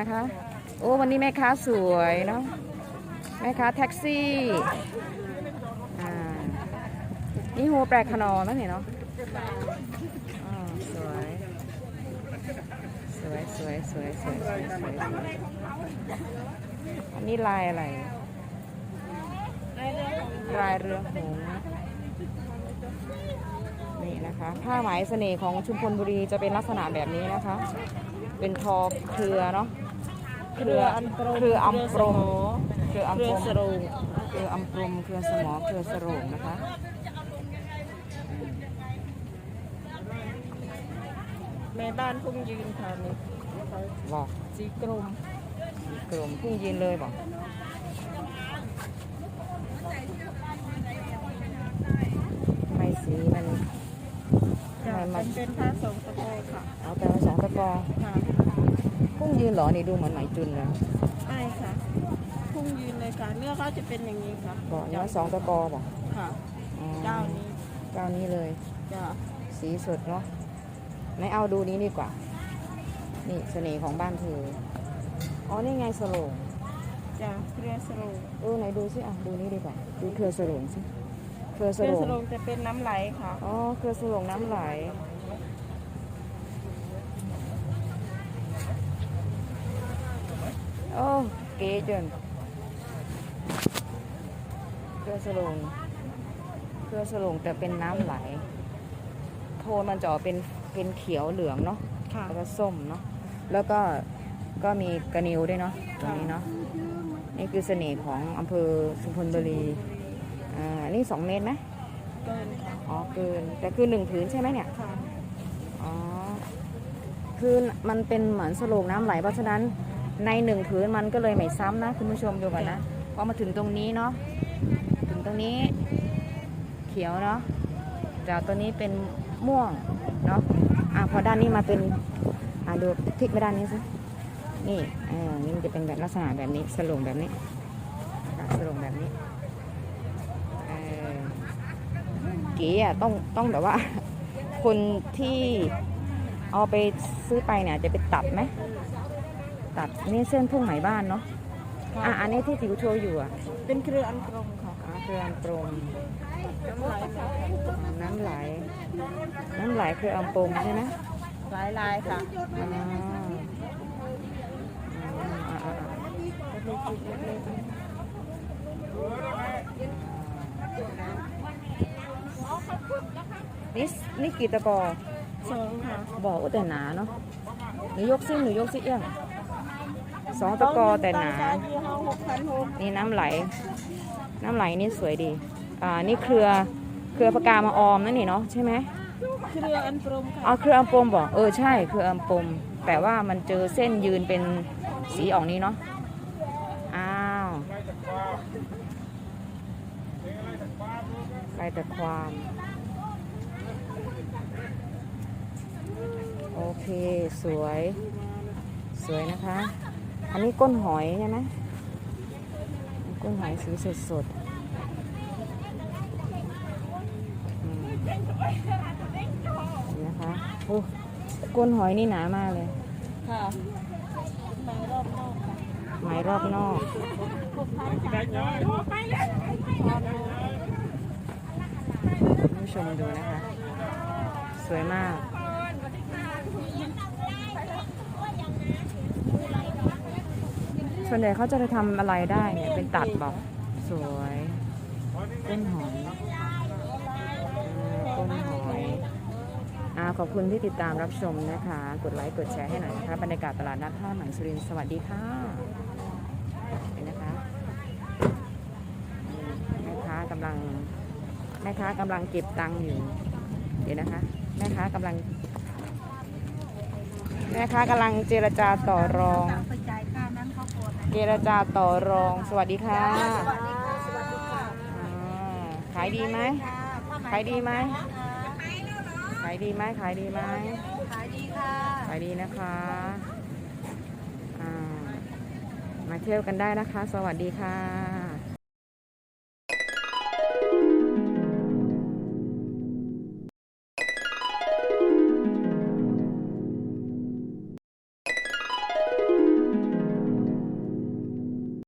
นะคะ โอ้วันนี้แม่ค้าสวยเนาะแม่ค้าแท็กซี่นี่หัแปลกขนอนั่นเนาะสวย สวยสวยสวยสวยสวยสวยอันนี้ลายอะไร ลายเรือหงนี่นะคะ ผ้าไหมเสน่ห์ของชุมพลบุรีจะเป็นลักษณะแบบนี้นะคะ เป็นทอเครือเนาะ เครือเครืออัมปรมเครืออัมเคปรืรอมสโรงเครืออัมปรมเครือสมอเครือสโรงนะคะ แม่บ้านพุ่งยืนค่ะนี่บอกสีกรมกลมพุ่งยืนเลยบอกทำไมสีมันทำค่ะไมมัน เป็นผ้าสองตะโกค่ะ เอาแต่มาสองตะกอค่ะ พุ่งยืนเหรอนี่ดูเหมือนไหมจุนเลยไม่ค่ะพุ่งยืนเลยค่ะเนื้อเขาจะเป็นอย่างนี้ค่ะบอกนี่ว่าสองตะกอบอกค่ะอ๋อเจ้านี้เจ้านี้เลย จะสีสดเนาะไหนเอาดูนี้ดีกว่า นี่เสน่ห์ของบ้านเธออ๋อนี่ไงสโลงจะเครือสโรงเออไหนดูสิอะดูนี้ดีกว่าดูเครือสโลงสิเครือเคสรือโลงสโรงจะเป็นน้ำไหลค่ะอ๋อเครือสโลงน้ำไหล โอ้เก๋จังเครือสโลงเครือสโลงแต่เป็นน้ำไหล โทนมันจะออกเป็นเป็นเขียวเหลืองเนาะค่ะ แล้วก็ส้มเนาะแล้วก็ก็มีกระนิวด้วยเนาะตรงนี้เนาะนี่คือเสน่ห์ของอำเภอสุพรรณบุรีอ่านี่สองเมตรไหมเกินค่ะอ๋อเกินแต่คือหนึ่งผืนใช่ไหมเนี่ย ค่ะ อ๋อ คือมันเป็นเหมือนสโลงน้ำไหลเพราะฉะนั้น ในหนึ่งผืนมันก็เลยไม่ซ้ำนะคุณผู้ชมดูก่อนนะพอมาถึงตรงนี้เนาะถึงตรงนี้เขียวเนาะจากตัวนี้เป็นม่วงเนาะอะพอด้านนี้มาเป็นอะดูพลิกไปด้านนี้สินี่เออนี่มันจะเป็นแบบลักษณะแบบนี้สลงแบบนี้สลงแบบนี้เออเก๋อะต้องต้องแบบว่า คนที่เอาไปซื้อไปเนี่ยจะไปตัดไหม ตัดนี่เส้นพุ่งไหมบ้านเนาะค่ะอะอันนี้ที่ผิวโชว์อยู่อะเป็นเครืออันกรมค่ะอะคืออันตรงน้ำไหลมาน้ำไหลน้ำไหลคืออัมปมใช่ไหมหลายลายค่ะอ๋ออืมอะอะอะเล็กๆเล็กนี่นี่กี่ตะกอๆสองค่ะบอกว่าแต่หนาเนาะหนูยกซิหนูยกซิเอี้ยง สองตะกอแต่หนาตั้งใจยี่ห้อหกพันหกนี่น้ำไหล น้ำไหลนี่สวยดี อ่า นี่เครือ เครือปากกามาออมนั่นนี่เนาะใช่ไหมเครืออันกรมค่ะอ๋อ เครืออัมปมบอกเออ ใช่ เครืออัมปมแต่ว่ามันเจอเส้นยืนเป็นสีออกนี้เนาะ อ้าวลายแต่ความ โอเค สวย สวยนะคะ อันนี้ก้นหอยใช่ไหมก้นหอยสีสดสดๆอืมนี่นะคะโอ้ก้นหอยนี่หนามากเลยค่ะไปรอบนอกค่ะไหมรอบนอกผู้ชมดูนะคะ สวยมาก ส่วนใหญ่เขาจะไปทำอะไรได้เนี่ยเป็นตัดบอกสวยก้นหอยอ่าก้นหอยอ่าขอบคุณที่ติดตามรับชมนะคะ กดไลค์กดแชร์ให้หน่อยนะคะบรรยากาศตลาดนัดท่าหมันสุรินสวัสดีค่ะเห็นนะคะแม่ค้ากำลังแม่ค้ากำลังเก็บตังค์อยู่เดี๋ยวนะคะแม่ค้ากำลังแม่ค้ากำลังเจรจาต่อรอง ไปจ่ายค่านั้น เขาก่อนเจรจาต่อรองสวัสดีค่ะสวัสดีค่ะสวัสดีค่ะอ่าขายดีไหม ขายดีไหม ขายดีไหม ขายดีไหม ขายดีค่ะ ขายดีนะคะอ่ามาเที่ยวกันได้นะคะ สวัสดีค่ะ